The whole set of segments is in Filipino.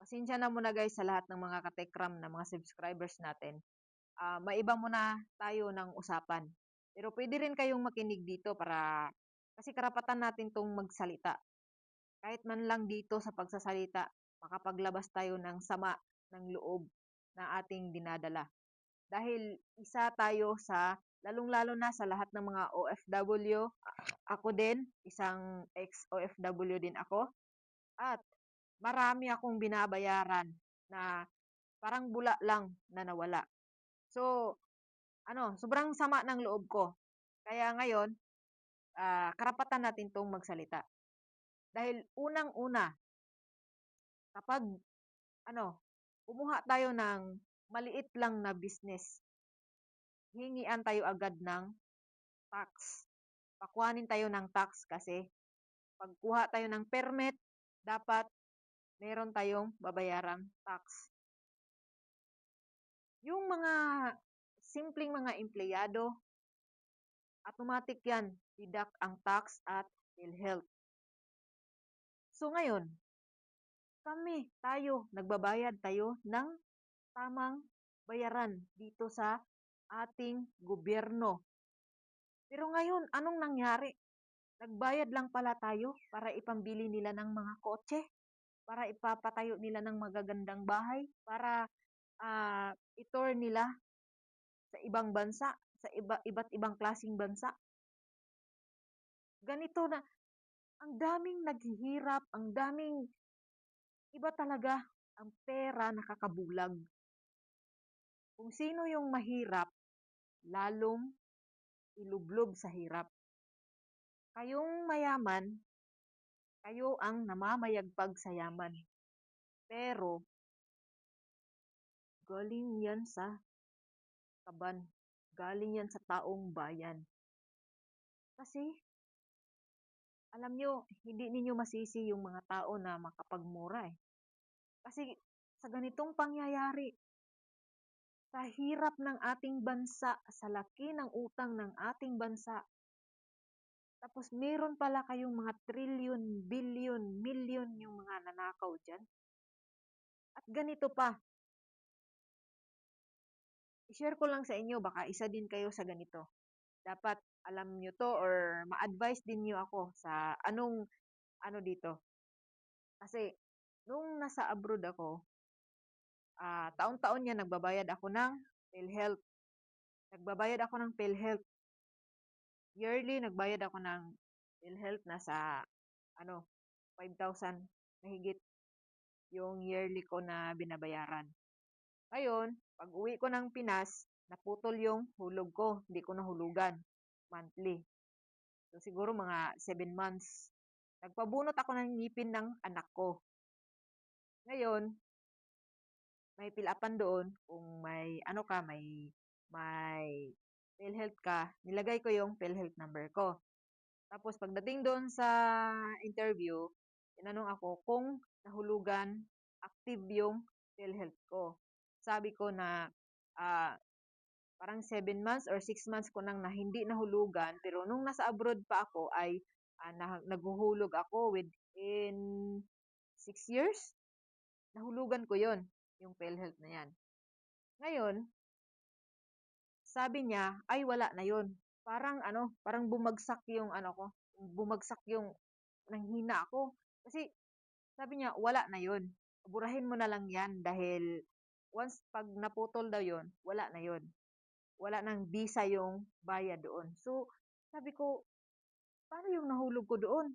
pasensya na muna guys sa lahat ng mga katekram na mga subscribers natin. Uh, maiba muna tayo ng usapan. Pero pwede rin kayong makinig dito para kasi karapatan natin tong magsalita. Kahit man lang dito sa pagsasalita, makapaglabas tayo ng sama ng loob na ating dinadala. Dahil isa tayo sa, lalong-lalo na sa lahat ng mga OFW, ako din, isang ex-OFW din ako. At marami akong binabayaran na parang bula lang na nawala. So, ano, sobrang sama ng loob ko. Kaya ngayon, uh, karapatan natin tong magsalita. Dahil unang-una, kapag ano, kumuha tayo ng maliit lang na business, hingian tayo agad ng tax. Pakuhanin tayo ng tax kasi pagkuha tayo ng permit, dapat meron tayong babayarang tax. Yung mga simpleng mga empleyado, automatic yan, deduct ang tax at PhilHealth. So ngayon, kami, tayo, nagbabayad tayo ng tamang bayaran dito sa ating gobyerno. Pero ngayon, anong nangyari? Nagbayad lang pala tayo para ipambili nila ng mga kotse, para ipapatayo nila ng magagandang bahay, para uh, itour nila sa ibang bansa, sa iba, iba't ibang klasing bansa. Ganito na, ang daming naghihirap, ang daming Iba talaga ang pera nakakabulag. Kung sino yung mahirap, lalong ilublob sa hirap. Kayong mayaman, kayo ang namamayagpag sa yaman. Pero, galing yan sa kaban. Galing yan sa taong bayan. Kasi, alam nyo, hindi ninyo masisi yung mga tao na makapagmura eh. Kasi sa ganitong pangyayari, sa hirap ng ating bansa, sa laki ng utang ng ating bansa, tapos meron pala kayong mga trillion, billion, million yung mga nanakaw dyan. At ganito pa, i-share ko lang sa inyo, baka isa din kayo sa ganito. Dapat alam nyo to or ma-advise din nyo ako sa anong ano dito. Kasi nung nasa abroad ako, uh, taon-taon yan nagbabayad ako ng PhilHealth. Nagbabayad ako ng PhilHealth. Yearly, nagbayad ako ng PhilHealth nasa ano, 5,000 mahigit yung yearly ko na binabayaran. Ngayon, pag uwi ko ng Pinas, naputol yung hulog ko. Hindi ko nahulugan. Monthly. So, siguro mga 7 months. Nagpabunot ako ng ngipin ng anak ko. Ngayon, may pilapan doon kung may ano ka, may may PhilHealth ka, nilagay ko yung PhilHealth number ko. Tapos pagdating doon sa interview, tinanong ako kung nahulugan active yung PhilHealth ko. Sabi ko na uh, parang 7 months or 6 months ko nang na hindi nahulugan pero nung nasa abroad pa ako ay uh, na, naghuhulog ako within 6 years nahulugan ko yon yung PhilHealth na yan. Ngayon, sabi niya, ay wala na yon Parang ano, parang bumagsak yung ano ko, bumagsak yung nanghina ako. Kasi sabi niya, wala na yon Burahin mo na lang yan dahil once pag naputol daw yon wala na yon Wala nang visa yung bayad doon. So, sabi ko, paano yung nahulog ko doon?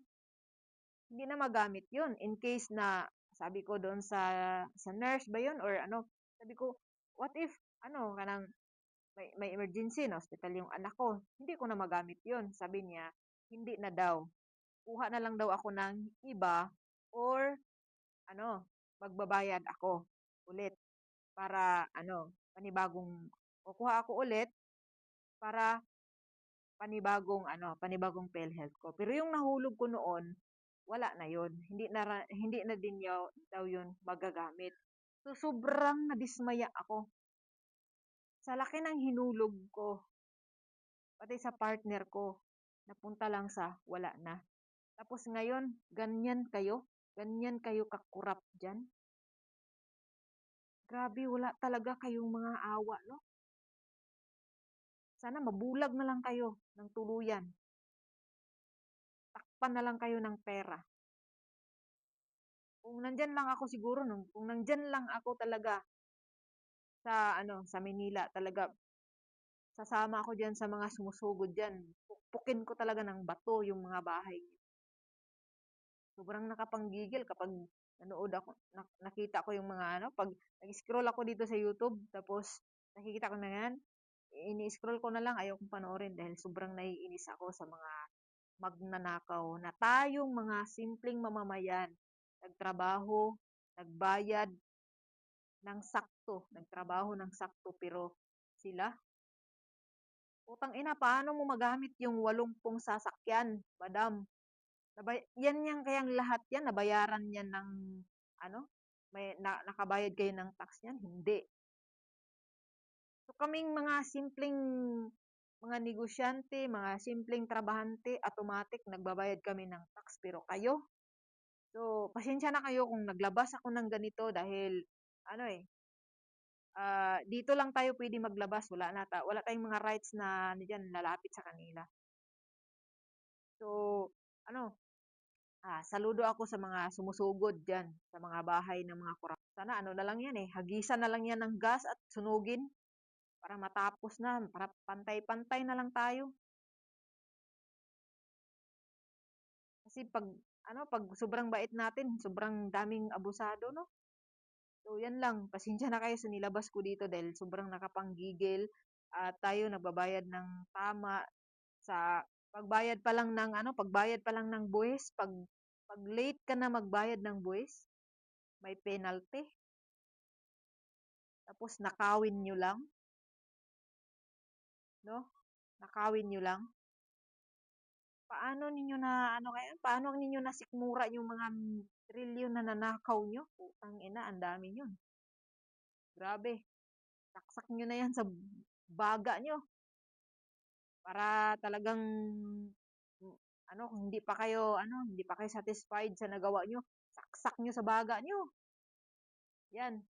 Hindi na magamit yon in case na sabi ko doon sa sa nurse ba 'yon or ano, sabi ko, what if ano kanang may, may emergency na hospital yung anak ko. Hindi ko na magamit 'yon. Sabi niya, hindi na daw. Kuha na lang daw ako ng iba or ano, magbabayad ako ulit para ano, panibagong kukuha ako ulit para panibagong ano, panibagong PhilHealth ko. Pero yung nahulog ko noon, wala na yon Hindi na, hindi na din yaw, daw yun magagamit. So, sobrang nadismaya ako. Sa laki ng hinulog ko, pati sa partner ko, napunta lang sa wala na. Tapos ngayon, ganyan kayo, ganyan kayo kakurap dyan. Grabe wala talaga kayong mga awa 'no? Sana mabulag na lang kayo ng tuluyan. Takpan na lang kayo ng pera. Kung nandiyan lang ako siguro 'no, kung nandiyan lang ako talaga sa ano, sa Maynila talaga sasama ako diyan sa mga sumusugod diyan. Pukpukin ko talaga ng bato yung mga bahay. Sobrang nakapanggigil kapag nanood ako na nakita ko yung mga ano, 'pag nag-scroll ako dito sa YouTube tapos nakikita ko na 'yan, ini-scroll ko na lang ayaw kong panoorin dahil sobrang naiinis ako sa mga magnanakaw na tayong mga simpleng mamamayan, nagtrabaho, nagbayad ng sakto, nagtrabaho ng sakto pero sila Putang ina, paano mo magamit yung 80 sasakyan, madam? Nabay yan yang kayang lahat yan nabayaran yan ng ano, may na nakabayad kayo ng tax niyan? Hindi. So, kaming mga simpleng mga negosyante, mga simpleng trabahante, automatic nagbabayad kami ng tax, pero kayo? So, pasensya na kayo kung naglabas ako ng ganito dahil ano, eh ah, dito lang tayo puwedeng maglabas, wala na ta wala tayong mga rights na ano diyan, lalapit sa kanila. So, ano, ah, saludo ako sa mga sumusugod diyan, sa mga bahay ng mga korap sana ano na lang yan, eh, hagisan na lang yan ng gas at sunugin para matapos na, para pantay-pantay na lang tayo. Kasi 'pag ano, 'pag sobrang bait natin, sobrang daming abusado 'no? So, yan lang, pasensya na kayo sa nilabas ko dito dahil sobrang nakapanggigil at tayo nagbabayad ng tama sa pagbayad pa lang ng ano, pagbayad pa lang ng buwis, 'pag 'pag late ka na magbayad ng buwis, may penalty. Tapos nakawin niyo lang. 'No? Nakawin niyo lang. Paano ninyo na-ano kaya, paano ninyo nasikmura yung mga trilyon na nanakaw niyo? Putang ina, ang dami niyon. Grabe. Saksak niyo na yan sa baga niyo. Para talagang hmm, ano, kung hindi pa kayo ano, hindi pa kayo satisfied sa nagawa niyo, saksak niyo sa baga niyo. Yan.